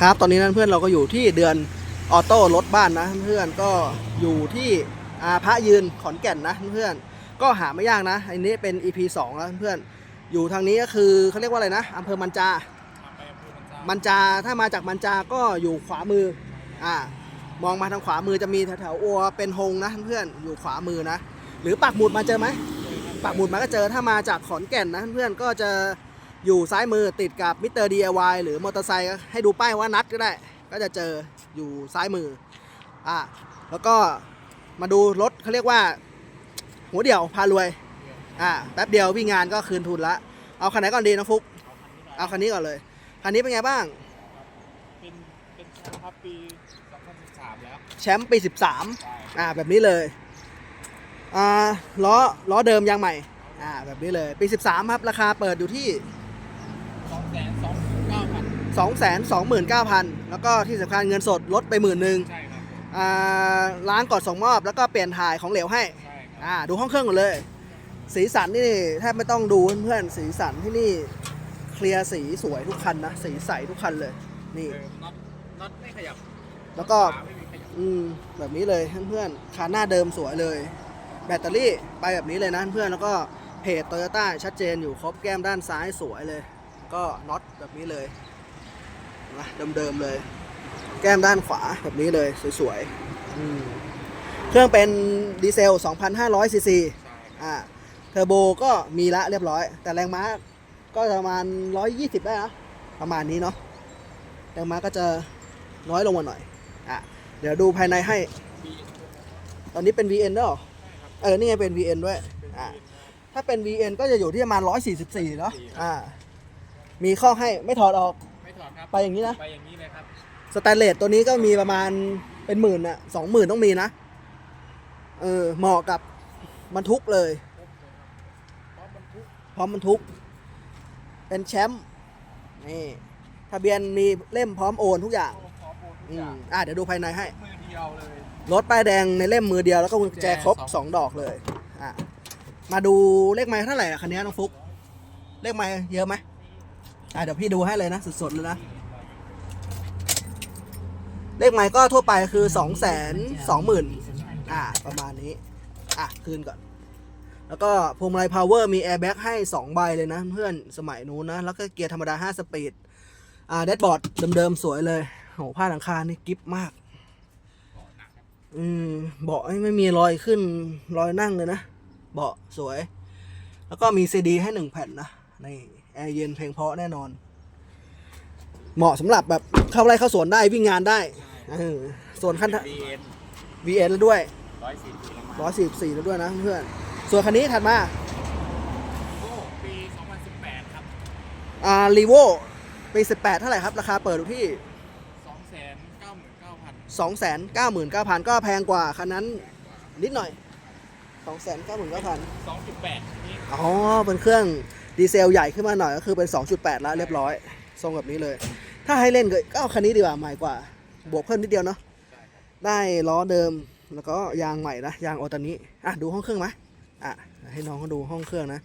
ครับตอนนี้นั้นเพื่อนเราก็อยู่ที่เดือนออโต้รถบ้านนะเพื่อนก็อยู่ที่อาพระยืนขอนแก่นนะเพื่อนก็หาไม่ยากนะอันนี้เป็น EP 2แล้วเพื่อนอยู่ทางนี้ก็คือเขาเรียกว่าอะไรนะอำเภอมันจามันจาถ้ามาจากมันจาก็อยู่ขวามืออ่ามองมาทางขวามือจะมีแถวๆอัวเป็นหงนะเพื่อนอยู่ขวามือนะ หรือปักหมุดมาเจอไหมปักหมุดมาก็เจอถ้ามาจากขอนแก่นนะเพื่อนก็จะ อยู่ซ้ายมือติดกับมิสเตอร์ DIY หรือมอเตอร์ไซค์ให้ดูป้ายว่านัดก็ได้ ก็จะเจออยู่ซ้ายมืออ่าแล้วก็มาดูรถเขาเรียกว่า หัวเดี่ยวพารวยอ่าแป๊บเดียววิ่งงานก็คืนทุนละ เอาคันไหนก่อนดีนะฟุก เอาคันนี้ก่อนเลย คันนี้เป็นไงบ้าง เป็นเป็นแชมป์ครับปี 2013 แล้ว แชมป์ปี 13 อ่าแบบนี้เลย อ่าล้อล้อเดิมยางใหม่ อ่าแบบนี้เลย ปี 13 ครับ ราคาเปิดอยู่ที่ 229,000 229,000 แล้วก็ที่สำคัญเงินสดลดไปหมื่นหนึ่งใช่ครับอ่าร้านกดส่งมอบ แล้วก็เปลี่ยนถ่ายของเหลวให้ใช่ครับอ่าดูห้องเครื่องก่อนเลย สีสันนี่แทบไม่ต้องดูเพื่อนๆสีสันที่นี่เคลียร์สีสวยทุกคันนะสีใสทุกคันเลยนี่เดิมน็อตน็อตไม่ขยับแล้วก็ฝาไม่มีขยับอืมแบบนี้เลยเพื่อนๆคานหน้าเดิมสวยเลย แบตเตอรี่ไปแบบนี้เลยนะเพื่อนๆแล้วก็เพจโตโยต้าชัดเจนอยู่ครบแก้มด้านซ้ายสวยเลย ก็น็อตแบบนี้เลย นะเดิมๆเลย แก้มด้านขวาแบบนี้เลยสวยๆอืมเครื่องเป็นดีเซล 2,500ซีซีใช่อ่าเทอร์โบก็มีละเรียบร้อย แต่แรงม้าก็ประมาณ 120 ได้นะประมาณนี้เนาะแรงม้าก็จะน้อยลงมาหน่อยอะเดี๋ยวดูภายในให้ปีตอนนี้เป็น VN ด้วยเหรอเออ นี่ไงเป็น VN ด้วยอ่าถ้าเป็น VN ก็จะอยู่ที่ประมาณ 144 เนาะอ่ามีข้อให้ไม่ถอดออกไม่ถอด ครับไปอย่างนี้นะ ไปอย่างนี้เลยครับ สแตนเลสตัวนี้ก็มีประมาณเป็นหมื่นอะสองหมื่นต้องมีนะ เออ เหมาะกับบรรทุกเลยเพราะมันทุกพร้อมบรรทุก เป็นแชมป์นี่ทะเบียนมีเล่มพร้อมโอนทุกอย่างพร้อมโอนทุกอือย่ามงอ่าเดี๋ยวดูภายในให้ มือเดียวเลย รถป้ายแดงในเล่มมือเดียวแล้วก็กุญแจครบกุญแจสสอองงดอกเลย อะ มาดูเลขไม้เท่าไหร่อะคันนี้น้องฟุก เลขไม้เยอะไหม อะเดี๋ยวพี่ดูให้เลยนะสดๆเลยนะ เลขไม้ก็ทั่วไปคือสองแสนสองหมื่นอ่าประมาณนี้ อะ คืนก่อน แล้วก็พวงมาลัยพาวเวอร์มีแอร์แบ็กให้ 2 ใบเลยนะ เพื่อนสมัยนู้นนะ แล้วก็เกียร์ธรรมดา 5 สปีด อ่าแดชบอร์ดเดิมๆ สวยเลยโหผ้าหลังคานี่กิฟมาก อืม เบาะไม่มีรอยขึ้นรอยนั่งเลยนะ เบาะสวย แล้วก็มีซีดีให้หนึ่งแผ่นนะ นี่ แอร์เย็นเพลงเพราะแน่นอน เหมาะสำหรับแบบเข้าไร่เข้าสวนได้วิ่งงานได้เออส่วนคันดีเอ็น VN แล้วด้วยร้อยสี่สิบลงมา144แล้วด้วยนะเพื่อนส่วนคันนี้ถัดมาโอ้ปี2018 ครับอ่ารีโวปี18เท่าไหร่ครับ ราคาเปิดอยู่ที่299,000 299,000ก็แพงกว่าคันนั้นนิดหน่อย299,000 2.8นี่อ๋อเป็นเครื่อง ดีเซลใหญ่ขึ้นมาหน่อยก็คือเป็น 2.8 แล้วเรียบร้อย ทรงแบบนี้เลย ถ้าให้เล่นก็เอาคันนี้ดีกว่าใหม่กว่า บวกเพิ่มนิดเดียวเนาะได้ล้อเดิมแล้วก็ยางใหม่นะยางโอตานี้อะดูห้องเครื่องไหมอะให้น้องเขาดูห้องเครื่องนะ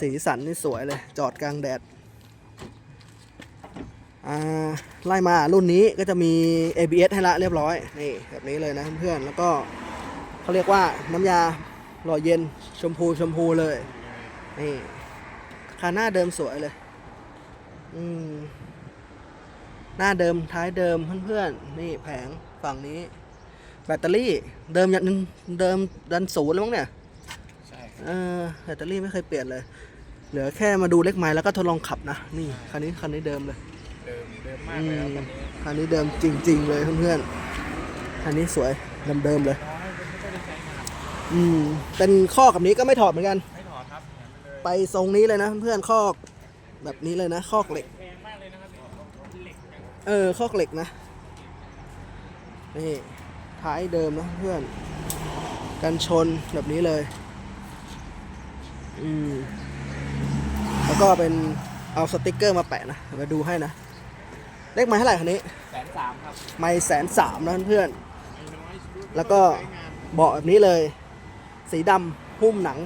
สีสันนี่สวยเลย จอดกลางแดดอ่าไล่มารุ่นนี้ก็จะมี ABS ให้ละเรียบร้อยนี่แบบนี้เลยนะเพื่อนๆแล้วก็เขาเรียกว่าน้ำยาหล่อเย็นชมพูชมพูเลยนี่ คาหน้าเดิมสวยเลย อืม หน้าเดิมท้ายเดิมเพื่อนๆ นี่แผงฝั่งนี้ แบตเตอรี่เดิมยันเดิมดันศูนย์แล้วมั้งเนี่ย ใช่เออแบตเตอรี่ไม่เคยเปลี่ยนเลย เหลือแค่มาดูเลขไม้แล้วก็ทดลองขับนะ นี่คันนี้คันนี้เดิมเลย เดิมเดิมมากเลยครับคันนี้คันนี้เดิมจริง ๆ เลยเพื่อนๆ คันนี้สวยเดิมๆเลยน้อยไม่ได้ใช้งานอืม เป็นข้อกับนี้ก็ไม่ถอดเหมือนกัน ไม่ถอดครับเหมือนเลยไปทรงนี้เลยนะเพื่อนๆข้อแบบนี้เลยนะข้อเหล็กแพงมากเลยนะครับเหล็กอย่างเออข้อเหล็กนะนี่ท้ายเดิมนะเพื่อน กันชนแบบนี้เลยอืมแล้วก็เป็นเอาสติกเกอร์มาแปะนะเดี๋ยวดูให้นะเลขไม้เท่าไหร่คันนี้แสนสามครับไม้แสนสามนะเพื่อนไม่น้อยแล้วก็ใช้งานเบาะแบบนี้เลย สีดำหุ้มหนัง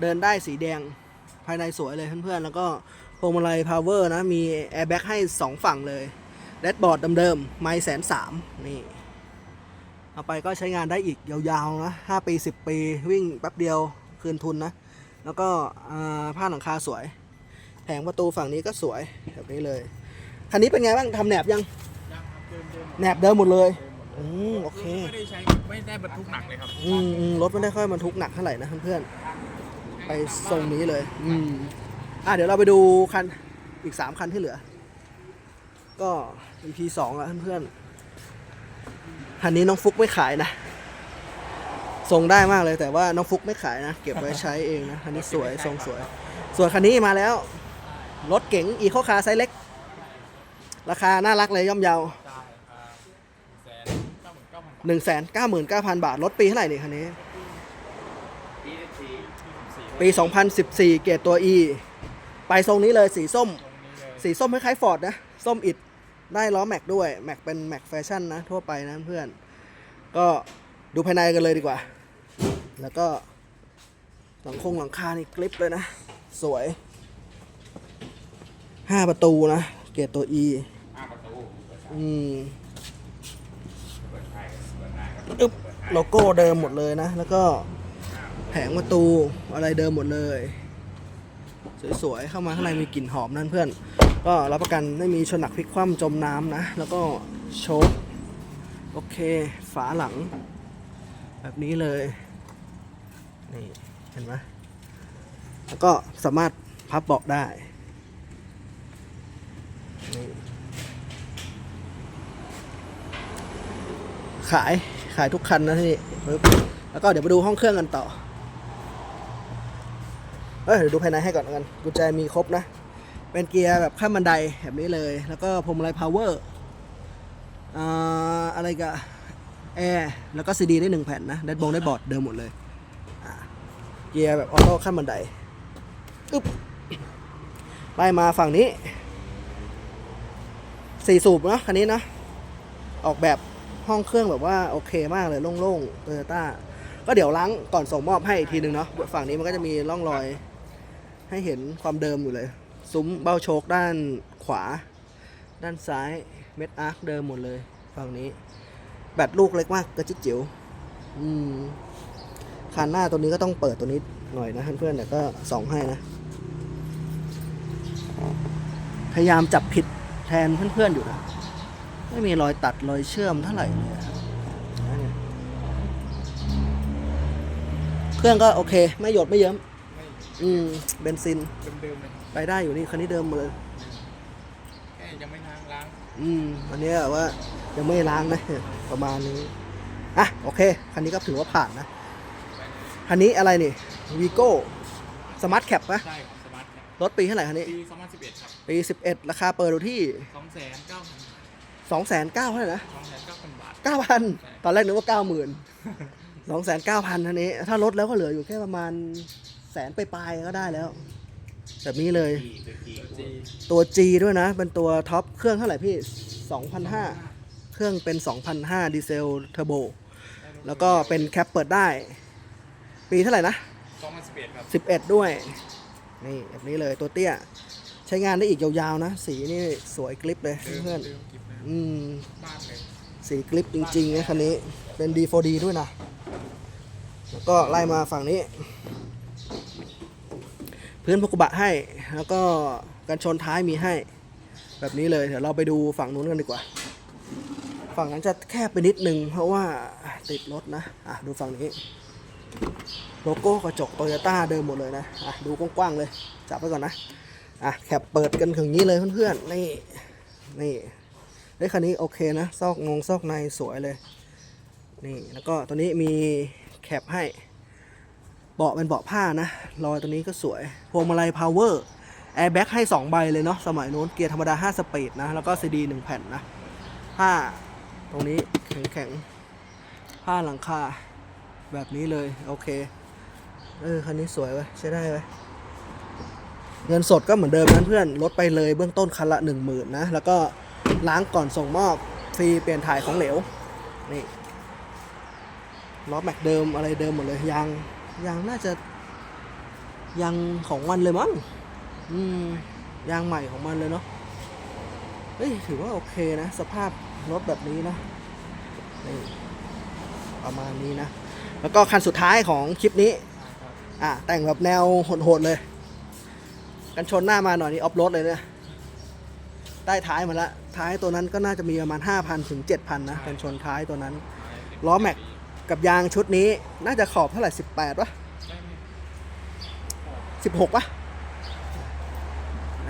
เดินได้สีแดงภายในสวยเลยเพื่อนๆ แล้วก็พวงมาลัยพาวเวอร์นะ มีแอร์แบ็กให้ 2 ฝั่งเลยแดชบอร์ดเดิมๆ ไม่แสนสามนี่ เอาไปก็ใช้งานได้อีกยาวๆ นะห้าปีสิบปี วิ่งแป๊บเดียวคืนทุนนะ แล้วก็อ่าผ้าหลังคาสวย แผงประตูฝั่งนี้ก็สวย แบบนี้เลย คันนี้เป็นไงบ้างทำแหนบยังยังครับเดิมเดิมแหนบเดิมหมดเลยเดิมหมดเลยอืมโอเคไม่ได้ใช้ไม่ได้บรรทุกหนักเลยครับอืมอืมรถไม่ได้ค่อยบรรทุกหนักเท่าไหร่นะเพื่อนๆ ไปทรงนี้เลย อืมอะเดี๋ยวเราไปดูคันอีกสามคันที่เหลือ ก็ EP สองแล้วเพื่อนๆคันนี้น้องฟุกไม่ขายนะทรงได้มากเลยแต่ว่าน้องฟุกไม่ขายนะ เก็บไว้ใช้เองนะคันนี้สวยทรงสวย ส่วนคันนี้มาแล้ว รถเก๋งอีโคคาไซส์เล็ก ราคาน่ารักเลยย่อมเยาได้แสนเก้าหมื่นเก้าพันบาทหนึ่งแสนเก้าหมื่นเก้าพันบาท รถปีเท่าไหร่นี่คันนี้ ปีปี 2014 เกรดตัว E ไปทรงนี้เลยสีส้มตรงนี้เลยสีส้มคล้ายๆฟอร์ดนะ ส้มอิดได้ล้อแม็กด้วย แม็กเป็นแม็กแฟชั่นนะ ทั่วไปนะเพื่อน ก็ดูภายในกันเลยดีกว่า แล้วก็หลังคงหลังคานี่กริปเลยนะ สวย 5 ประตูนะ เกรดตัว E ห้าประตูอืมอึ๊บโลโก้เดิมหมดเลยนะ แล้วก็ แผงประตูอะไรเดิมหมดเลย สวยๆ เข้ามาข้างในมีกลิ่นหอมนั่นเพื่อน ก็รับประกันไม่มีชนหนักพลิกคว่ำจมน้ำนะ แล้วก็โชคโอเค ฝาหลัง แบบนี้เลย นี่เห็นไหมแล้วก็สามารถพับเบาะได้นี่ขายขายทุกคันนะที่นี่แล้วก็เดี๋ยวไปดูห้องเครื่องกันต่อ เอ้ยเดี๋ยวดูภายในให้ก่อนกันกุญแจมีครบนะ เป็นเกียร์แบบขั้นบันไดแบบนี้เลย แล้วก็พวงมาลัยพาวเวอร์อะไรกับแอร์แล้วก็ซีดีได้หนึ่งแผ่นนะแดชบงได้บอร์ดเดิมหมดเลยเกียร์แบบออโต้ขั้นบันไดอึ๊บไล่มาฝั่งนี้สี่สูบเนาะคันนี้นะ ออกแบบห้องเครื่องแบบว่าโอเคมากเลยโล่งๆโตโยต้าก็เดี๋ยวล้างก่อนส่งมอบให้อีกทีหนึ่งเนาะฝั่งนี้มันก็จะมีร่องรอย ให้เห็นความเดิมอยู่เลย ซุ้มเบ้าโชคด้านขวา ด้านซ้ายเม็ดอาร์คเดิมหมดเลยฝั่งนี้ แบตลูกเล็กมากกระจิ๋จิ๋วอืมคันหน้าตัวนี้ก็ต้องเปิดตัวนี้หน่อยนะเพื่อนๆแต่ก็ส่องให้นะ พยายามจับผิดแทนเพื่อนๆอยู่นะ ไม่มีรอยตัดรอยเชื่อมเท่าไหร่เลยเครื่องก็โอเค ไม่หยดไม่เยิ้ม อืมเบนซินเดิมๆเลยไปได้อยู่นี่คันนี้เดิมหมดเลย แค่ยังไม่ล้างล้างอืมอันนี้แบบว่ายังไม่ล้างนะ ประมาณนี้ อะ โอเค คันนี้ก็ถือว่าผ่านนะ คันนี้อะไรนี่วีโก้สมาร์ทแคปปะใช่ครับสมาร์ทแคปรถปีเท่าไหร่คันนี้ ปี2011 ครับปี 11 ราคาเปิดอยู่ที่ 2,900,000 2,900เท่าไหร่นะ2,900,000 บาท 9,000 ตอนแรกนึกว่า 90,000 2,900ทันนี้ ถ้ารถแล้วก็เหลืออยู่แค่ประมาณ แสนไปปลายๆก็ได้แล้ว แบบนี้เลยจีตัว G ด้วยนะ เป็นตัวท็อปเครื่องเท่าไหร่พี่ 2,500 เครื่องเป็น 2,500 ดีเซลเทอร์โบ แล้วก็เป็นแคปเปิดได้ ปีเท่าไหร่นะ 2011 ครับ 11 ด้วย นี่แบบนี้เลยตัวเตี้ย ใช้งานได้อีกยาวๆนะ สีนี่สวยกลิปเลยเดิมเพื่อนเดิมกิบนะๆอืมบ้านเลยสีกลิปจริงๆนะคันนี้ เป็น D4D ด้วยนะ แล้วก็ไล่มาฝั่งนี้ พื้นพกบะให้ แล้วก็กันชนท้ายมีให้ แบบนี้เลย เดี๋ยวเราไปดูฝั่งนู้นกันดีกว่า ฝั่งนั้นจะแคบไปนิดนึง เพราะว่าติดรถนะ อะดูฝั่งนี้ โลโก้กระจกโตโยต้าเดิมหมดเลยนะ อะดูกว้างๆเลย จับไปก่อนนะ อะแคปเปิดกันถึงนี้เลยเพื่อนๆ นี่ นี่เฮ้ยคันนี้โอเคนะ ซอกงงซอกในสวยเลย นี่ แล้วก็ตัวนี้มีแคปให้ เบาะเป็นเบาะผ้านะรอยตัวนี้ก็สวยพวงมาลัยพาวเวอร์แอร์แบ็กให้ 2 ใบเลยเนาะสมัยโน้นเกียร์ธรรมดา 5 สปีดนะ แล้วก็ซีดี1แผ่นนะผ้าตรงนี้แข็งแข็งๆผ้าหลังคาแบบนี้เลย โอเค เออ คันนี้สวยเว้ยใช้ได้เว้ยเงินสดก็เหมือนเดิมนะเพื่อนลดไปเลยเบื้องต้นคันละ 1 0,000นะ แล้วก็ล้างก่อนส่งมอบฟรีเปลี่ยนถ่ายของเหลว นี่ล้อแม็กเดิมอะไรเดิมหมดเลยยาง ยางน่าจะยางของมันเลยมั้งอืมยางใหม่ของมันเลยเนาะเฮ้ยถือว่าโอเคนะ สภาพรถแบบนี้นะนี่ประมาณนี้นะ แล้วก็คันสุดท้ายของคลิปนี้ อะแต่งแบบแนวโหดๆเลย กันชนหน้ามาหน่อยนี่ออฟโรดเลยเนี่ยใต้ท้ายมาละ ท้ายตัวนั้นก็น่าจะมีประมาณ 5,000 ถึง 7,000 นะ กันชนท้ายตัวนั้น ล้อแม็ก กับยางชุดนี้น่าจะขอบเท่าไหร่18วะ16วะ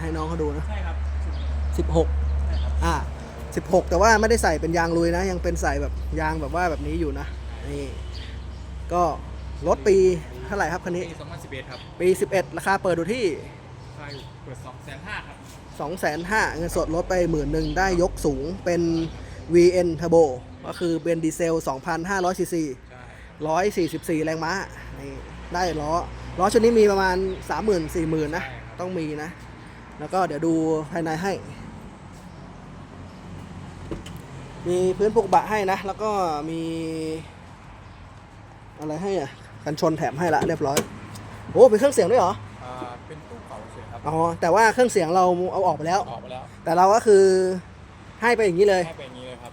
ให้น้องเขาดูนะใช่ครับ16ใช่ครับอ่า16แต่ว่าไม่ได้ใส่เป็นยางลุยนะ ยังเป็นใส่แบบยางแบบว่าแบบนี้อยู่นะนี่ก็รถปีเท่าไหร่ครับคันนี้ ปี2011 ครับ ปี 11 ราคาเปิดดูที่ใช่เปิด2 5 0 0 0ครับ2,500,000เงินสดลดไปหมื่นหนึ่งได้ยกสูงเป็น VN Turbo ก็คือเป็นดีเซล 2,500ซีซีใช่144 แรงม้า นี่ ได้ล้อ ล้อชุดนี้มีประมาณ 30,000 40,000 นะใช่ครับต้องมีนะ แล้วก็เดี๋ยวดูภายในให้ มีพื้นปลูกบะให้นะ แล้วก็มี อะไรให้อะ กันชนแถมให้ละเรียบร้อย โอ้เป็นเครื่องเสียงด้วยเหรออ่าเป็นตู้เก่าเฉยครับ อ๋อ แต่ว่าเครื่องเสียงเราเอาออกไปแล้ว ออกไปแล้ว แต่เราก็คือให้ไปอย่างนี้เลย ให้เป็นอย่างนี้เลยครับ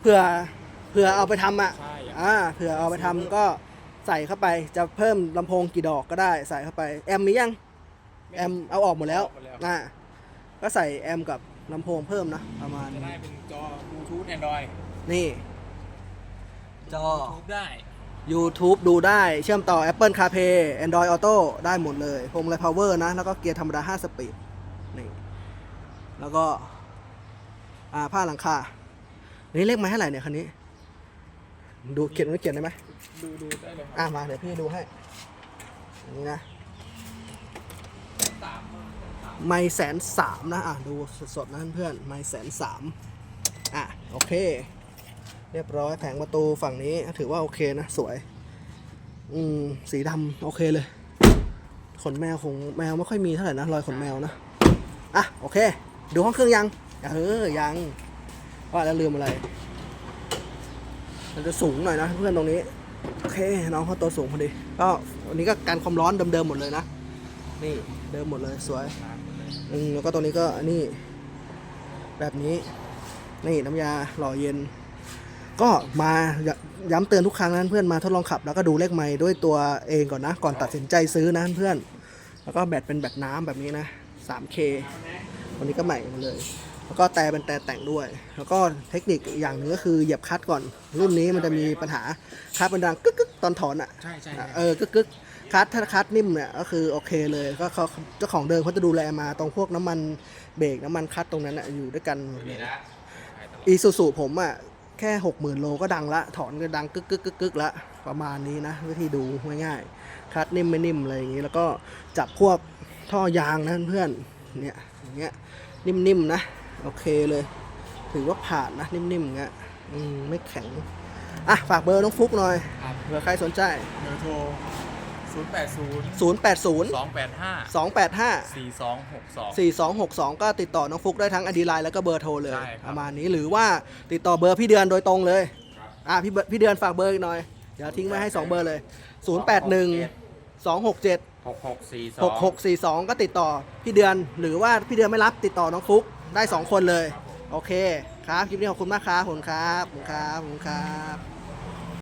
เผื่อเผื่อเอาไปทำอะใช่อย่างอ่าเผื่อเอาไปทำก็ใส่เข้าไปจะเพิ่มลำโพงกี่ดอกก็ได้ใส่เข้าไปแอมมียัง แอมเอาออกหมดแล้วออกหมดแล้วอ่าก็ใส่แอมกับลำโพงเพิ่มนะประมาณจะได้เป็นจอบลูทูธแอนดรอยนี่ จอ ทูธได้ YouTube ดูได้เชื่อมต่อ Apple CarPlay Android Auto ได้หมดเลยพวงมาลัย Power นะ แล้วก็เกียร์ธรรมดา 5 สปีดนี่แล้วก็ อ่าผ้าหลังคา นี่เลขไม้เท่าไหร่เนี่ยคันนี้ ดูเขียนไว้เขียนได้ไหมดูดูได้เลยคอะรับมาเดี๋ยวพี่ดูให้อันนี้นะสามไม่แสนสามนะอะดูสดๆนะเพื่อนๆไม่แสนสามอะโอเค เรียบร้อยแผงประตูฝั่งนี้ถือว่าโอเคนะสวย อืมสีดำโอเคเลย ขนแมวคงแมวไม่ค่อยมีเท่าไหร่นะรอยขนแมวนะอะโอเค ดูห้องเครื่องยัง เออยัง ว่าแล้วลืมอะไร มันจะสูงหน่อยนะเพื่อนตรงนี้ โอเคน้องเขาตัวสูงพอดี ก็วันนี้ก็การความร้อนเดิมๆหมดเลยนะ นี่เดิมหมดเลยสวย อืมแล้วก็ตัวนี้ก็อันนี้แบบนี้ นี่น้ำยาหล่อเย็น ก็มาย้ำเตือนทุกครั้งนะเพื่อนมาทดลองขับ แล้วก็ดูเลขไม้ด้วยตัวเองก่อนนะ ก่อนตัดสินใจซื้อนะเพื่อน แล้วก็แบตเป็นแบตน้ำแบบนี้นะ 3K วันนี้ก็ใหม่หมาเลย แล้วก็แต่เป็นแต่แต่งด้วย แล้วก็เทคนิคอีกอย่างหนึงก็คือเหยียบคลัตช์ก่อน รุ่นนี้มันจะมีปัญหาคลัตช์มันดังกึกกึกตอนถอนอะใช่ใช่อะเออกึกกึกคัดถ้าคัดนิ่มเนี่ยก็คือโอเคเลยก็เขาเจ้าของเดิมเขาจะดูแลมาตรงพวกน้ำมันเบรกน้ำมันคัดตรงนั้นอะอยู่ด้วยกันหมดเลยอีซูซูผมอะแค่หกหมื่นโลก็ดังละ ถอนก็ดังกึกกึกกึกกึกละประมาณนี้นะ วิธีดูง่ายๆคัดนิ่มไม่นิ่มอะไรอย่างนี้แล้วก็จับพวกท่อยางนะเพื่อนเนี่ยอย่างเงี้ยนิ่มๆนะ โอเคเลย ถือว่าผ่านนะ นิ่มๆอย่างเงี้ยอืมไม่แข็ง อะ ฝากเบอร์น้องฟุกหน่อยครับ เผื่อใครสนใจ เบอร์โทร 080 080 285 285 4262 4262 ก็ติดต่อน้องฟุกได้ทั้งอดีไลน์แล้วก็เบอร์โทรเลย ใช่ครับ ประมาณนี้หรือว่าติดต่อเบอร์พี่เดือนโดยตรงเลย อะพี่เบอร์พี่เดือนฝากเบอร์อีกหน่อย เดี๋ยวทิ้งไว้ให้ 2 เบอร์เลย 081 267 6642 6642 ก็ติดต่อพี่เดือนหรือว่าพี่เดือนไม่รับติดต่อน้องฟุก ได้ 2 คนเลย โอเคครับ คลิปนี้ขอบคุณมากครับขอบคุณครับขอบคุณครับขอบคุณครับ